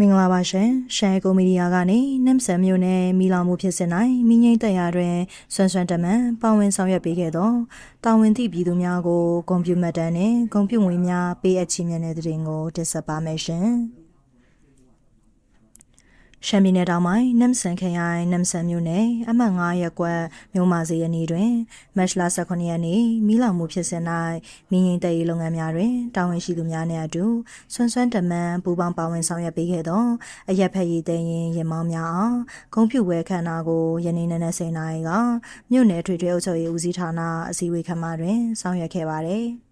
မင်္ဂလာပါရှင်ရှန်ကိုမီဒီယာကနေနမ်ဆန်မျိုးနဲ့မီလောင်မှုဖြစ်စဉ်၌မိငိမ့်တက်ရာတွင်ဆွမ်းဆွမ်းတမန်ပါဝင်ဆောင်ရွက်ပေးခဲ့သောတာဝန်သည့်ပြည်သူများကိုကွန်ပျူတာတန်နှင့်ကွန်ပျူငွေများပေးအပ်ခြင်းမြတ်တဲ့တဲ့တင်ကိုတင်ဆက်ပါမယ်ရှင် ရှမ်းပြည်နယ်တောင်ပိုင်းနမ်ဆန်ခရိုင်နမ်ဆန်မြို့နယ်အမှတ်9ရပ်ကွက်မြို့မာစီအနီးတွင်မတ်လ18ရက်နေ့မီးလောင်မှုဖြစ်စဉ်၌မိငိမ့်တက်ရေးလုပ်ငန်းများတွင်တာဝန်ရှိသူများနှင့်အတူဆွမ်းဆွမ်းတမန်ပူးပေါင်းပါဝင်ဆောင်ရွက်ပေးခဲ့သောအရက်ဖက်ရည်သိမ်းရင်ရင်မောင်းများအားဂုံဖြူဝဲခန္ဓာကိုယနေ့နေ့နဲ့စိန်နိုင်ကမြို့နယ်ထွေထွေအုပ်ချုပ်ရေးဦးစီးဌာနအစည်းအဝေးခန်းမတွင်ဆောင်ရွက်ခဲ့ပါသည်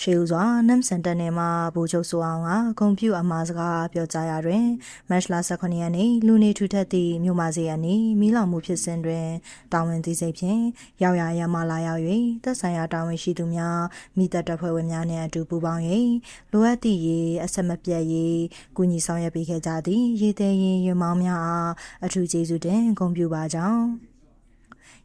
ရှေးဦးစွာနမ်စန်တန်နယ်မှာဘူချုပ်ဆိုအောင်ကဂုံပြူအမှားစကားပြောကြားရာတွင်မတ်လ18ရက်နေ့လူနေထူထပ်သည့်မြို့မစီအနီးမီးလောင်မှုဖြစ်စဉ်တွင်တာဝန်သိစိတ်ဖြင့်ရောက်ရရမလာရောက်၍သက်ဆိုင်ရာတာဝန်ရှိသူများမိသက်တပ်ဖွဲ့ဝင်များနှင့်အတူပူးပေါင်း၍လိုအပ်သည့်ရေအဆက်မပြတ်ရေးကူညီဆောင်ရွက်ပေးခဲ့ကြသည့်ရေသည်ရင်ရမောင်းများအားအထူးကျေးဇူးတင်ဂုဏ်ပြုပါကြောင်း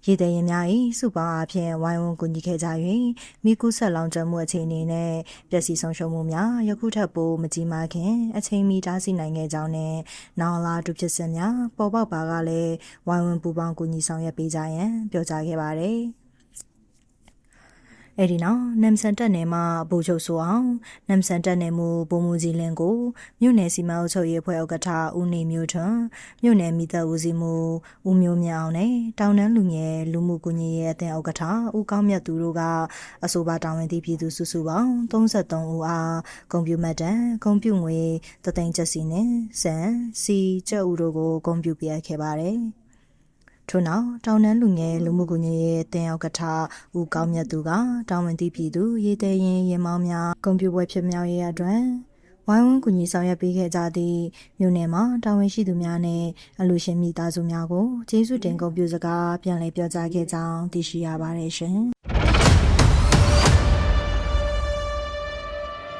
ရေသည်ရင်များ၏စုပေါင်းအားဖြင့်ဝိုင်းဝန်းကူညီခဲ့ကြ၍မိကုဆက်လောင်ကျွမ်းမှုအခြေအနေနဲ့ပျက်စီးဆုံးရှုံးမှုများယခုထပ်ပိုမကြီးမားခင်အချိန်မီတားဆီးနိုင်ခဲ့ကြောင်းနဲ့နောင်လာဒုဖြစ်စဉ်များပေါ်ပေါက်ပါကလည်းဝိုင်းဝန်းပူပေါင်းကူညီဆောင်ရွက်ပေးကြရန်ပြောကြားခဲ့ပါတယ်။ အဲ့ဒီနောက်နမ်ဆန်တက်နယ်မှာဘူချုပ်ဆိုအောင်နမ်ဆန်တက်နယ်မူပုံမူကြီးလင်းကိုမြို့နယ်စီမံအုပ်ချုပ်ရေးအဖွဲ့ဥက္ကဋ္ဌဦးနေမျိုးထွန်းမြို့နယ်မိသက်ဦးစီးမှုဦးမျိုးမြအောင်နဲ့တောင်တန်းလူငယ်လူမှုကူညီရေးအသင်းဥက္ကဋ္ဌဦးကောင်းမြတ်သူတို့ကအဆိုပါတာဝန်သည့်ပြည်သူစုစုပေါင်း33ဦးအားကွန်ပျူတာတန်ကွန်ပျူငွေတသိန်းချက်စီနဲ့စံစီကျပ်ဦးတို့ကိုကွန်ပျူပြခဲ့ပါတယ်။ ထို့နောက်တောင်တန်းလူငယ်လူမှုကူညီရေးတင်အောက်ကထဦးကောင်းမြတ်သူကတောင်ဝင်တီးပြည်သူရေးတဲ့ရင်ရင်မောင်းများကွန်ပျူပွဲဖြစ်မြောက်ရေးအတွက်ဝိုင်းဝန်းကူညီဆောင်ရွက်ပေးခဲ့ကြသည့်မြို့နယ်မှာတာဝန်ရှိသူများနဲ့အလူရှင်မိသားစုများကိုကျေးဇူးတင်ဂုဏ်ပြုစကားပြန်လည်ပြောကြားခဲ့ကြောင်းသိရှိရပါတယ်ရှင်